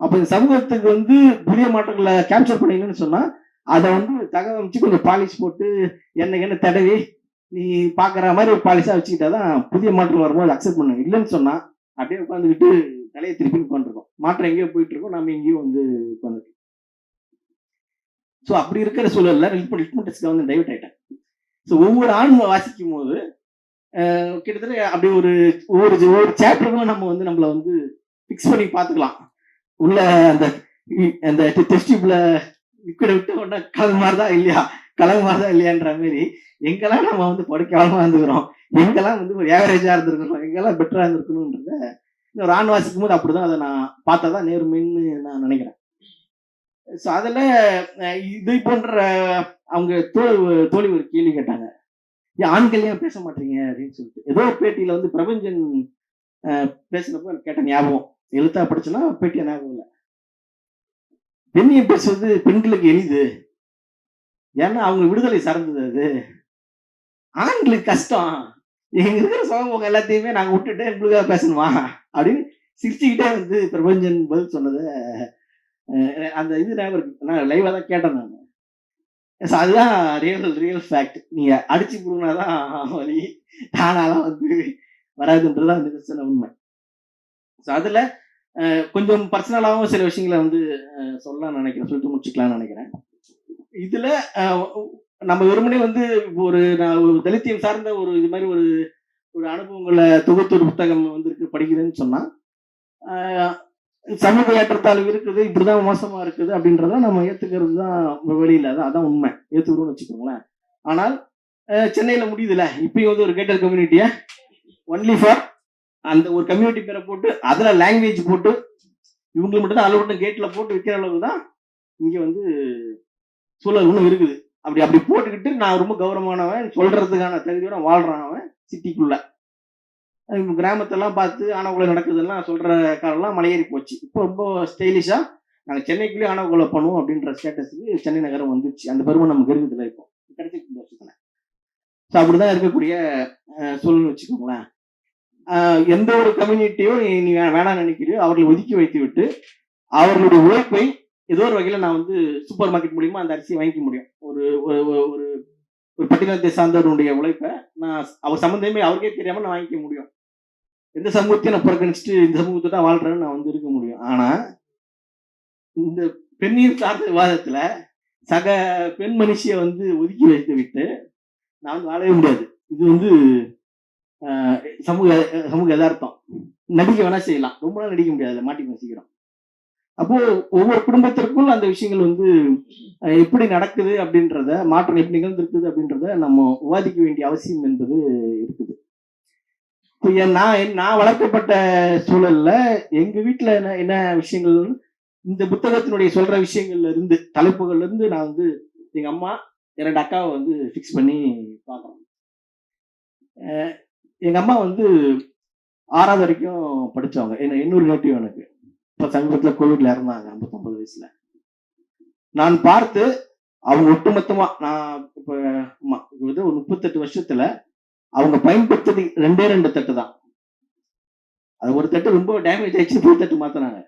Speaker 1: அப்ப இந்த சமூகத்துக்கு வந்து புதிய மாற்றங்களை கேப்சர் பண்ணீங்கன்னு சொன்னா அதை வந்து தகவமைச்சு கொஞ்சம் பாலிஷ் போட்டு என்ன என்ன தடவி நீ பாக்குற மாதிரி ஒரு பாலிஷா வச்சுக்கிட்டாதான் புதிய மாற்றம் வரும்போது அக்செப்ட் பண்ணுங்க இல்லைன்னு சொன்னா அப்படியே உட்காந்துக்கிட்டு நிலையை திருப்பி உட்காந்துருக்கோம் மாற்றம் எங்கேயோ போயிட்டு இருக்கோம் நம்ம எங்கேயோ வந்து உட்காந்துருக்கோம் ஸோ அப்படி இருக்கிற சூழல்ல லிட்மட்டஸ்க்கு வந்து டைவர்ட் ஆயிட்டேன் ஸோ ஒவ்வொரு ஆணும் வாசிக்கும் போது கிட்டத்தட்ட அப்படி ஒரு ஒவ்வொரு ஒவ்வொரு சாப்டருக்கும் நம்ம வந்து நம்மள வந்து ஃபிக்ஸ் பண்ணி பார்த்துக்கலாம். உள்ள அந்த அந்த அந்த டெஸ்டிப்ல லிக்விட விட்டு உடனே கலங்க மாதிரிதான் இல்லையா? கலங்க மாதிரிதான் இல்லையான்ற மாதிரி எங்கெல்லாம் நம்ம வந்து படிக்காம இருந்துக்கிறோம்? எங்கெல்லாம் வந்து ஒரு ஏவரேஜா இருந்திருக்கிறோம்? எங்கெல்லாம் பெட்டரா இருந்திருக்கணும்ன்றத ரான் வாசிக்கும் போது அப்படிதான் அதை நான் பார்த்ததா நேர்மைன்னு நான் நினைக்கிறேன். ஸோ அதில் இது போன்ற அவங்க தோ தோழி ஒரு கேள்வி கேட்டாங்க. ஏன் ஆண்கள் ஏன் பேச மாட்டீங்க? அப்படின்னு சொல்லிட்டு. ஏதோ பேட்டியில் பேட்டியில வந்து பிரபஞ்சன் அஹ், பேசினப்போ எனக்கு கேட்ட ஞாபகம். எழுத்தா படிச்சுன்னா பேட்டியை ஞாபகம் இல்லை. பெண்ணியம் பேசுவது பெண்களுக்கு எளிது. ஏன்னா அவங்க விடுதலை சார்ந்தது அது. ஆண்களுக்கு கஷ்டம். எங்க இருக்கிற சமூகம் எல்லாத்தையுமே நாங்க விட்டுட்டு எங்களுக்காக பேசணுமா? அப்படின்னு சிரிச்சுக்கிட்டே வந்து பிரபஞ்சன் பதில் சொன்னதை அந்த இது ஞாபகம் இருக்கு. நான் லைவாக தான் கேட்டேன் நான். ஸோ அதுதான் ரியல் ரியல் ஃபேக்ட் நீங்கள் அடிச்சு புடுங்கினாதான் வழி தானாலாம் வந்து வராதுன்றது அந்த நிதர்சன உண்மை. ஸோ அதில் கொஞ்சம் பர்சனலாகவும் சில விஷயங்களை வந்து சொல்லலாம்னு நினைக்கிறேன். சொல்லிட்டு முடிச்சுக்கலாம்னு நினைக்கிறேன். இதில் நம்ம வெறுமனே வந்து ஒரு நான் ஒரு தலித்தியம் சார்ந்த ஒரு இது மாதிரி ஒரு ஒரு அனுபவங்களை தொகுத்து ஒரு புத்தகம் வந்திருக்கு படிக்கிறேன்னு சொன்னால் சமூக ஏற்றத்தாழ்வு இருக்குது இப்படிதான் மோசமா இருக்குது அப்படின்றத நம்ம ஏத்துக்கிறது தான் வெளியில அதான் அதான் உண்மை. ஏத்துக்கிறோம்னு வச்சுக்கோங்களேன். ஆனால் சென்னையில் சென்னையில முடியுதுல இப்பயும் வந்து ஒரு கேட்டர் கம்யூனிட்டியை ஒன்லி ஃபார் அந்த ஒரு கம்யூனிட்டி பேரை போட்டு அதுல லாங்குவேஜ் போட்டு இவங்களுக்கு மட்டும் தான் மட்டும் கேட்ல போட்டு விற்கிற அளவுக்கு தான் இங்க வந்து சூழல் ஒன்றும் இருக்குது. அப்படி அப்படி போட்டுக்கிட்டு நான் ரொம்ப கௌரவமானவன் சொல்றதுக்கான தகுதியோட வாழ்றான் அவன். சிட்டிக்குள்ள. கிராமத்தெல்லாம் பார்த்து ஆணவக்குள்ள நடக்குதுலாம் சொல்ற காலம்லாம் மலையேறி போச்சு. இப்போ ரொம்ப ஸ்டைலிஷா நாங்கள் சென்னைக்குள்ளேயே ஆணவக்குள்ள பண்ணுவோம் அப்படின்ற ஸ்டேட்டஸுக்கு சென்னை நகரம் வந்துச்சு அந்த பெருமை நமக்கு இருக்குதுல இப்போ. கிடைச்சிட்டு இந்த வருஷத்துல. ஸோ அப்படிதான் இருக்கக்கூடிய சூழ்நிலை வச்சுக்கோங்களேன். எந்த ஒரு கம்யூனிட்டியும் நீ வே- வேணாம்னு நினைக்கிறியோ அவர்களை ஒதுக்கி வைத்து விட்டு அவர்களுடைய உழைப்பை ஏதோ ஒரு வகையில் நான் வந்து சூப்பர் மார்க்கெட் மூலியமா அந்த அரிசியை வாங்கிக்க முடியும். ஒரு ஒரு ஒரு- ஒரு ஒரு சார்ந்தவருடைய உழைப்பை நான் அவர் சம்மந்தமே அவருக்கே தெரியாம நான் வாங்கிக்க முடியும். எந்த சமூகத்தையும் நான் புறக்கணிச்சுட்டு இந்த சமூகத்தை தான் வாழ்றேன்னு நான் வந்து இருக்க முடியும். ஆனா இந்த பெண்ணியல் சார்ந்த விவாதத்தில் சக பெண் மனுஷியை வந்து ஒதுக்கி வைத்து விட்டு நான் வந்து வாழவே முடியாது. இது வந்து சமூக சமூக எதார்த்தம் நடிக்க வேணா செய்யலாம். ரொம்ப நாள் நடிக்க முடியாது. மாட்டி சீக்கிரம். அப்போ ஒவ்வொரு குடும்பத்திற்கும் அந்த விஷயங்கள் வந்து எப்படி நடக்குது அப்படின்றத மாற்றம் எப்படி நிகழ்ந்திருக்குது அப்படின்றத நம்ம விவாதிக்க வேண்டிய அவசியம் என்பது இருக்குது. இப்போ என் நான் என்- நான் வளர்க்கப்பட்ட சூழல்ல எங்க வீட்டுல என்ன என்ன விஷயங்கள் இந்த புத்தகத்தினுடைய சொல்ற விஷயங்கள்ல இருந்து தலைப்புகள்ல இருந்து நான் வந்து எங்க அம்மா இரண்டு அக்காவை வந்து ஃபிக்ஸ் பண்ணி பார்க்குறோம். எங்க அம்மா வந்து ஆறாவது வரைக்கும் படிச்சவங்க என்ன இன்னொரு நேட்டிவ் எனக்கு. இப்போ சமீபத்தில் கோவிட்ல இறந்தாங்க ஐம்பத்தொன்பது வயசுல. நான் பார்த்து அவங்க ஒட்டுமொத்தமா நான் இப்போ இது ஒரு முப்பத்தெட்டு வருஷத்துல அவங்க பயன்படுத்தது ரெண்டே ரெண்டு தட்டு தான். அது ஒரு தட்டு ரொம்ப டேமேஜ் ஆயிடுச்சு புது தட்டு மாத்தினாங்க.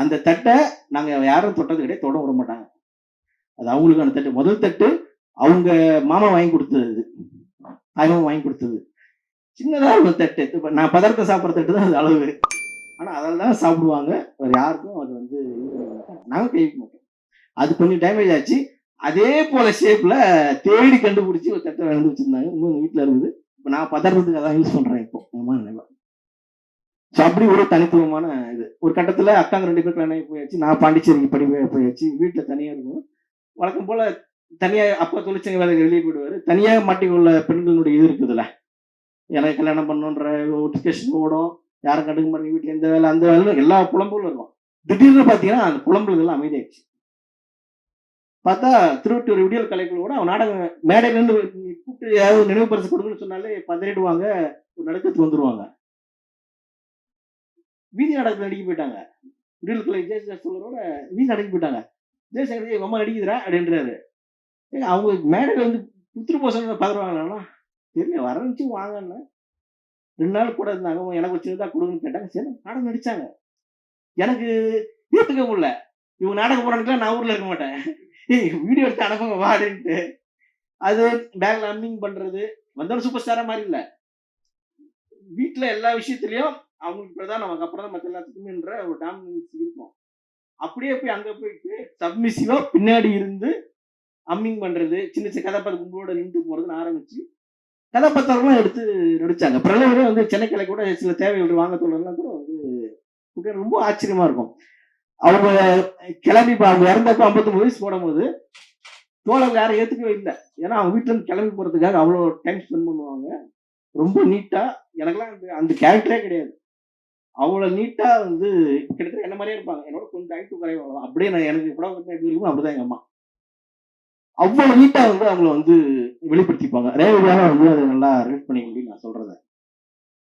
Speaker 1: அந்த தட்டை நாங்க யாரும் தொட்டது கிடையாது தொட விட மாட்டாங்க. அது அவங்களுக்கான தட்டு. முதல் தட்டு அவங்க மாமா வாங்கி கொடுத்தது. அது. தாய்மாமா வாங்கி கொடுத்தது. சின்னதா ஒரு தட்டு. நான் பதார்த்தம் சாப்பிட்ற தட்டு தான் அது அளவு. ஆனா அதில் தான் சாப்பிடுவாங்க. வேற யாருக்கும் அது வந்து நாங்கள் பண்ண மாட்டோம். அது கொஞ்சம் டேமேஜ் ஆச்சு. அதே போல ஷேப்ல தேடி கண்டுபிடிச்சி ஒரு தட்டை வந்து வச்சிருந்தாங்க. இன்னும் வீட்டுல இருக்குது. இப்போ நான் பதறதுக்கு அதான் யூஸ் பண்ணுறேன் இப்போ. ஆமா நினைவா ஸோ அப்படி ஒரு தனித்துவமான இது. ஒரு கட்டத்துல அக்காங்க ரெண்டு பேர் கல்யாணம் போயாச்சு. நான் பாண்டிச்சேரிக்கு படி போயாச்சு. வீட்டுல தனியா இருக்கும் வழக்கம் போல தனியா அப்பா தொழிற்சங்க வேலைக்கு வெளியே போயிடுவார். தனியா மாட்டிக்கொள்ள பெண்களுடைய இது இருக்குதுல்ல. எனக்கு கல்யாணம் பண்ணணுன்ற டிஸ்கஷன் ஓடும். யாரும் கண்டுக்க மாட்டேங்க வீட்டுல எந்த வேலை அந்த வேலை எல்லா புலம்புகளும் இருக்கும் திடீர்னு பாத்தீங்கன்னா அந்த புலம்புகள் எல்லாம் அமைதியாச்சு பார்த்தா திருவட்டூர் விடியல் கலைகளோட அவன் நாடகம் மேடையில நின்று கூப்பிட்டு ஏதாவது நினைவு பரிசு கொடுக்குன்னு சொன்னாலே பதறிடுவாங்க ஒரு நடுக்கத்துக்கு வந்துருவாங்க. வீதி நாடகத்தில் நடிக்க போயிட்டாங்க. விடியல் கலை ஜெயசங்கர் சொல்றோட வீதி நடிக்க போயிட்டாங்க. ஜெயசங்கர் எங்க அம்மா நடிக்குதுரா அப்படின்றாரு. ஏங்க, அவங்க மேடையில வந்து புத்திரு போசன பார்க்குறாங்களா தெரியல வரந்துச்சு வாங்கன்னு. ரெண்டு நாள் கூட இருந்தாங்க. எனக்கு ஒரு கொடுங்கன்னு கேட்டாங்க. சரி நாடகம் நடித்தாங்க எனக்கு ஏற்றுக்க முடியல. இவங்க நாடகம் போறானுக்குலாம் நான் ஊரில் இருக்க மாட்டேன். ஏய் வீடியோ எடுத்து அனுப்புங்க வா அது பேக்ல அம்மிங் பண்றது. வந்தவன் சூப்பர் ஸ்டாராக மாதிரி இல்லை. வீட்டில் எல்லா விஷயத்துலையும் அவங்களுக்கு தான் நமக்கு அப்புறம் தான் மற்ற எல்லாத்துக்குமேன்ற ஒரு டாமினன்ஸ் இருக்கும். அப்படியே போய் அங்கே போயிட்டு சப்மிசிவாக பின்னாடி இருந்து அம்மிங் பண்றது. சின்ன சின்ன கதாபாத்திரம் கும்பலோட நின்று போறதுன்னு ஆரம்பிச்சு கதாபாத்திரம்லாம் எடுத்து நடிச்சாங்க. பிரளயமே வந்து சென்னைக்கலை கூட சில தேவைகள் வாங்க தோழர்லாம் கூட வந்து ரொம்ப ஆச்சரியமா இருக்கும். அவங்க கிளம்பி அவங்க இறந்தப்ப ஐம்பத்தொம்பது வயசு போடும்போது தோழங்க யாரும் ஏற்றுக்கவே இல்லை. ஏன்னா அவங்க வீட்டிலேருந்து கிளம்பி போகிறதுக்காக அவ்வளோ டைம் ஸ்பெண்ட் பண்ணுவாங்க. ரொம்ப நீட்டாக எனக்கெல்லாம் அந்த அந்த கேரக்டரே கிடையாது. அவ்வளோ நீட்டாக வந்து கிட்டத்தட்ட என்ன மாதிரியே இருப்பாங்க. என்னோட கொஞ்சம் ஐட்டு குறைவு அப்படியே நான் எனக்கு கூட எப்படி இருக்கும். அப்படிதான் எங்கள் அம்மா. அவ்வளவு நீட்டா வந்து அவங்கள வந்து வெளிப்படுத்திப்பாங்க. ரேவதியாக வந்து அதை நல்லா ரிலேட் பண்ணிக்க முடியும் நான் சொல்றத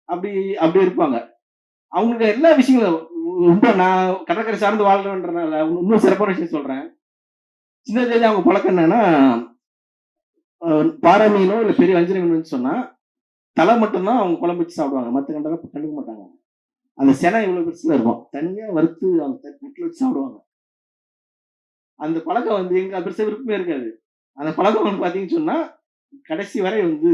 Speaker 1: அப்படி அப்படி இருப்பாங்க. அவங்களுக்கு எல்லா விஷயங்களும் ரொம்ப நான் கடற்கரை சார்ந்து வாழ்றேன்றனால இன்னும் சிறப்பான விஷயம் சொல்றேன். சின்னதுலேயே அவங்க பழக்கம் என்னன்னா பாறை மீனோ இல்லை பெரிய வஞ்சன மீன் சொன்னா தலை மட்டும்தான் அவங்க குழம்பு வச்சு சாப்பிடுவாங்க. மற்ற கண்டெல்லாம் கண்டுக்க மாட்டாங்க. அந்த செனை இவ்வளவு பெருசுல இருக்கும். தனியா வறுத்து அவங்க வீட்டில் வச்சு சாப்பிடுவாங்க. அந்த பழக்கம் வந்து எங்க பெருசாக விருப்பமே இருக்காது. அந்த பழக்கம் வந்து பாத்தீங்கன்னு சொன்னா கடைசி வரை வந்து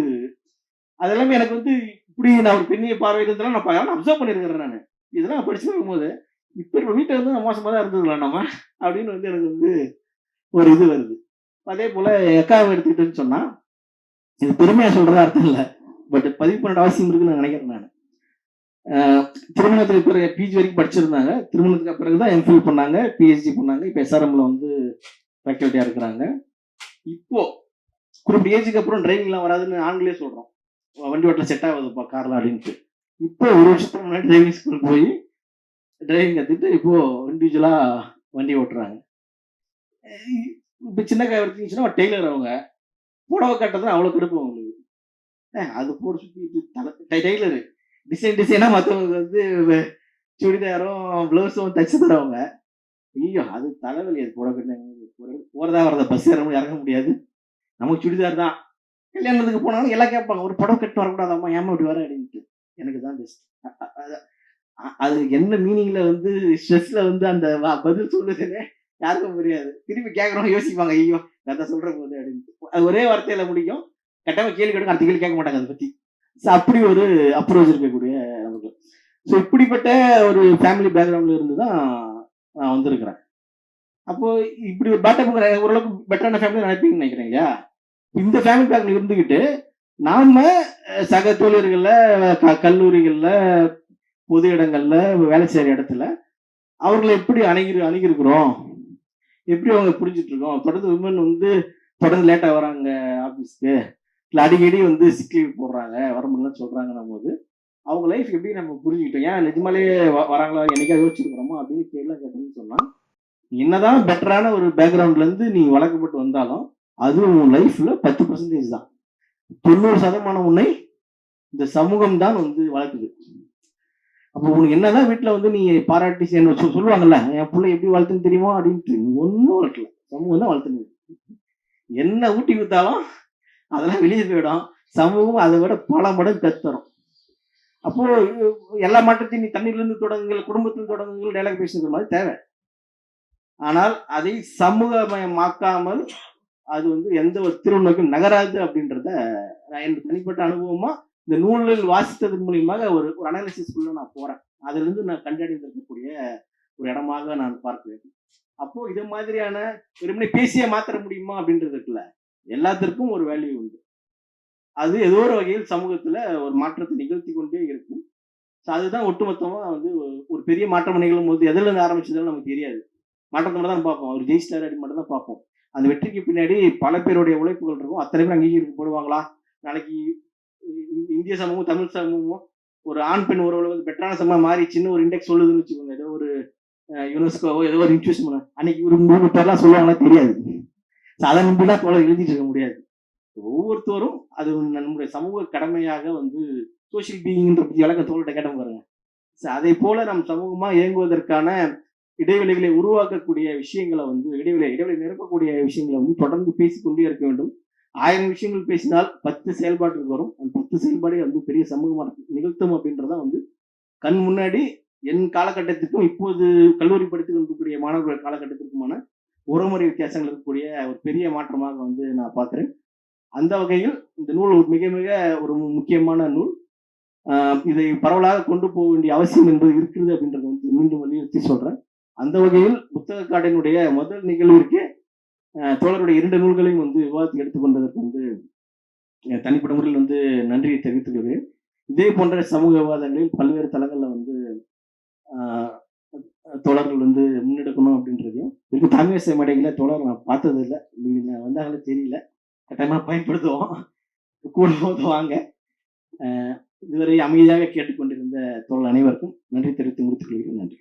Speaker 1: அதெல்லாமே எனக்கு வந்து இப்படி நான் ஒரு பெண்ணிய பார்வை இருந்தெல்லாம் நான் அப்சர்வ் பண்ணியிருக்கிறேன் நான். இதெல்லாம் படிச்சு வரும்போது இப்ப இப்ப வீட்டுல இருந்து நான் மோசமா தான் இருந்ததுல நம்ம? அப்படின்னு வந்து எனக்கு வந்து ஒரு இது வருது. அதே போல எக்காவை எடுத்துக்கிட்டேன்னு சொன்னா இது பெருமையா சொல்றதா அர்த்தம் இல்லை. பட் பதிவு பண்ண அவசியம் இருக்குன்னு நான் நினைக்கிறேன் நான். திருமணத்துக்கு பிறகு பிஜி வரைக்கும் படிச்சிருந்தாங்க. திருமணத்துக்கு பிறகு தான் எம்ஃபில் பண்ணாங்க. பிஹெச்டி பண்ணாங்க. இப்போ எஸ்ஆர்எம்ல வந்து ஃபேக்கல்ட்டியாக இருக்கிறாங்க. இப்போ குறிப்பிட்ட ஏஜுக்கு அப்புறம் டிரைவிங்லாம் வராதுன்னு ஆண்களே சொல்கிறோம் வண்டி ஓட்டல செட் ஆகுதுப்பா கார்லாம் அப்படின்ட்டு. இப்போ ஒரு வருஷத்துக்கு முன்னாடி டிரைவிங் ஸ்கூல் போய் டிரைவிங் கற்றுட்டு இப்போ இண்டிவிஜுவலாக வண்டி ஓட்டுறாங்க. இப்போ சின்ன காய் எடுத்துக்கிச்சுன்னா டெய்லர் அவங்க. புடவை கட்டுறது அவ்வளோ கடுப்பு அவங்களுக்கு. அது போட சுற்றி தலை டெய்லரு. டிசைன் டிசைனா மற்றவங்க வந்து சுடிதாரும் ப்ளவுஸும் தச்சு தரவங்க. ஐயோ அது தலைவலி அது புடவை கட்டின போறதா வரதா பஸ் ஏற இறங்க முடியாது. நமக்கு சுடிதார் தான். கல்யாணத்துக்கு போனாலும் எல்லாம் கேட்பாங்க ஒரு படம் கட்டு வரக்கூடாதாம்மா? ஏமா இப்படி வர அப்படின்ட்டு. எனக்கு தான் பெஸ்ட் அது என்ன மீனிங்ல வந்து ஸ்ட்ரெஸ்ல வந்து அந்த பதில் சொல்லுதுன்னே யாருக்கும் புரியாது. திருப்பி கேட்கறவங்க யோசிப்பாங்க ஐயோ கதை சொல்ற போது அப்படின்ட்டு. அது ஒரே வார்த்தையில முடியும். கட்டாயமா கேள்வி கேட்க அடுத்த கேள்வி கேட்க மாட்டாங்க அதை பத்தி. அப்படி ஒரு அப்ரோச் இருக்கக்கூடிய நமக்கு ஸோ இப்படிப்பட்ட ஒரு ஃபேமிலி பேக்ரவுண்ட்ல இருந்து தான் நான் வந்திருக்கிறேன். அப்போ இப்படி ஒரு பேட்டப் ஓரளவுக்கு பெட்டரான ஃபேமிலி நினைப்பீங்கன்னு நினைக்கிறேன் இல்லையா? இந்த ஃபேமிலி பேக்ல இருந்துகிட்டு நாம சக தோழர்கள்ல க- கல்லூரிகள்ல பொது இடங்கள்ல வேலை செய்யற இடத்துல அவர்களை எப்படி அணுகி அணுகிருக்கிறோம் எப்படி அவங்க புரிஞ்சுட்டு இருக்கோம் தொடர்ந்து உமன் வந்து தொடர்ந்து லேட்டாக வராங்க ஆஃபீஸ்க்கு இல்ல அடிக்கடி வந்து சிக் லீவ் போடுறாங்க வர முடியலன்னு சொல்றாங்கன்னும் போது அவங்க லைஃப் எப்படி நம்ம புரிஞ்சுக்கிட்டோம்? ஏன் நிஜமாலே வ- வராங்களா? என்னைக்கா யோசிச்சிருக்கிறோமா? அப்படின்னு கேள்வி கேட்டோம்னு சொன்னா என்னதான் பெட்டரான ஒரு பேக்ரவுண்ட்ல இருந்து நீ வளர்க்கப்பட்டு வந்தாலும் அது உன் லைஃப்ல பத்து பர்சன்டேஜ் தான். தொண்ணூறு சதமானம் உன்னை இந்த சமூகம் தான் வந்து வளர்க்குது. அப்போ உனக்கு என்னதான் வீட்டில் வந்து நீ பாராட்டி சேர்ந்து சொல்லுவாங்கல்ல என் பிள்ளை எப்படி வளர்த்துன்னு தெரியுமா? அப்படின்ட்டு நீ ஒன்றும் வளர்க்கல. சமூகம் தான் வளர்த்துனது. என்ன ஊட்டி வித்தாலும் அதெல்லாம் வெளியே போயிடும். சமூகம் அதை விட பல மடங்கு கத்துறோம் அப்போ எல்லா மாற்றத்தையும் நீ தண்ணியிலிருந்து தொடங்குங்கள் குடும்பத்தில் தொடங்குங்கள் டைலாக் பேசுகிற மாதிரி தேவை. ஆனால் அதை சமூகமயமாக்காமல் அது வந்து எந்த ஒரு திருநோக்கும் நகராது அப்படின்றத நான் என் தனிப்பட்ட அனுபவமா இந்த நூலில் வாசித்ததன் மூலியமாக ஒரு ஒரு அனாலிசிஸ்குள்ள நான் போறேன். அதுலேருந்து நான் நான் கண்டறிந்திருக்கக்கூடிய ஒரு இடமாக நான் பார்க்கிறேன் அப்போ இது மாதிரியான வெறுமனே பேசிய மாத்திர முடியுமா அப்படின்றது இருக்குல்ல? எல்லாத்திற்கும் ஒரு வேல்யூ உண்டு. அது ஏதோ ஒரு வகையில் சமூகத்துல ஒரு மாற்றத்தை நிகழ்த்தி கொண்டே இருக்கும். ஸோ அதுதான் ஒட்டுமொத்தமா வந்து ஒரு- பெரிய மாற்றம் நிகழும் போது எதுல இருந்து ஆரம்பிச்சதுன்னு நமக்கு தெரியாது. மாற்றத்தை மட்டும் தான் பார்ப்போம். ஒரு ஜெயிஸ்டார் அடி மட்டும் தான் பார்ப்போம். அந்த வெற்றிக்கு பின்னாடி பல பேருடைய உழைப்புகள் இருக்கும். அத்தனை பேர் அங்கீகரிக்கப்படுவாங்களா நாளைக்கு இந்திய சமூகம் தமிழ் சமூகமும் ஒரு ஆண் பெண் உறவுல வந்து பெட்டரான சமூகம் மாறி சின்ன ஒரு இண்டெக்ஸ் சொல்லுதுன்னு வச்சுக்கோங்க. ஏதோ ஒரு யுனெஸ்கோவோ ஏதோ ஒரு இன்ஸ்டியூஷன் அன்னைக்கு ஒரு மூணு பேர்லாம் சொல்லுவாங்களா தெரியாது. அதை நம்பிலாம் தோழர் எழுதிட்டு இருக்க முடியாது. ஒவ்வொருத்தரும் அது நம்முடைய சமூக கடமையாக வந்து சோசியல் பீயிங்ன்ற பத்தி விளக்க தோழர்கிட்ட கேட்ட பாருங்க. So அதை போல நம் சமூகமா இயங்குவதற்கான இடைவெளிகளை உருவாக்கக்கூடிய விஷயங்களை வந்து இடைவெளி இடைவெளி நிரப்பக்கூடிய விஷயங்களை வந்து தொடர்ந்து பேசிக்கொண்டே இருக்க வேண்டும். ஆயிரம் விஷயங்கள் பேசினால் பத்து செயல்பாட்டுக்கு வரும். அந்த பத்து செயல்பாடே வந்து பெரிய சமூகமாக நிகழ்த்தும் அப்படின்றத வந்து கண் முன்னாடி என் காலகட்டத்திற்கும் இப்போது கல்லூரி படித்து கொண்டிருக்கக்கூடிய மாணவர்கள் காலகட்டத்திற்குமான உறவுமுறை வித்தியாசங்கள் இருக்கக்கூடிய ஒரு பெரிய மாற்றமாக வந்து நான் பார்க்குறேன். அந்த வகையில் இந்த நூல் ஒரு மிக மிக ஒரு முக்கியமான நூல். இதை பரவலாக கொண்டு போக வேண்டிய அவசியம் என்பது இருக்கிறது அப்படின்றத வந்து மீண்டும் வலியுறுத்தி சொல்கிறேன் அந்த வகையில் புத்தக கார்டனுடைய முதல் நிகழ்விற்கு தோழருடைய இரண்டு நூல்களையும் வந்து விவாதத்துக்கு எடுத்துக்கொண்டதற்கு வந்து தனிப்பட்ட முறையில் வந்து நன்றியை தெரிவித்துக் கொள்கிறேன். இதே போன்ற சமூக விவாதங்களில் பல்வேறு தளங்களில் வந்து தோழர்கள் வந்து முன்னெடுக்கணும் அப்படின்றதையும் இதுக்கு தமிழ் மேடைகளை தோழர் நான் பார்த்தது இல்லை நீங்கள் வந்தாங்களே தெரியல. கட்டாயமாக பயன்படுத்துவோம். கூட போது வாங்க. இதுவரை அமைதியாக கேட்டுக்கொண்டிருந்த தோழர் அனைவருக்கும் நன்றி தெரிவித்து முடித்துக் கொள்கிறேன். நன்றி.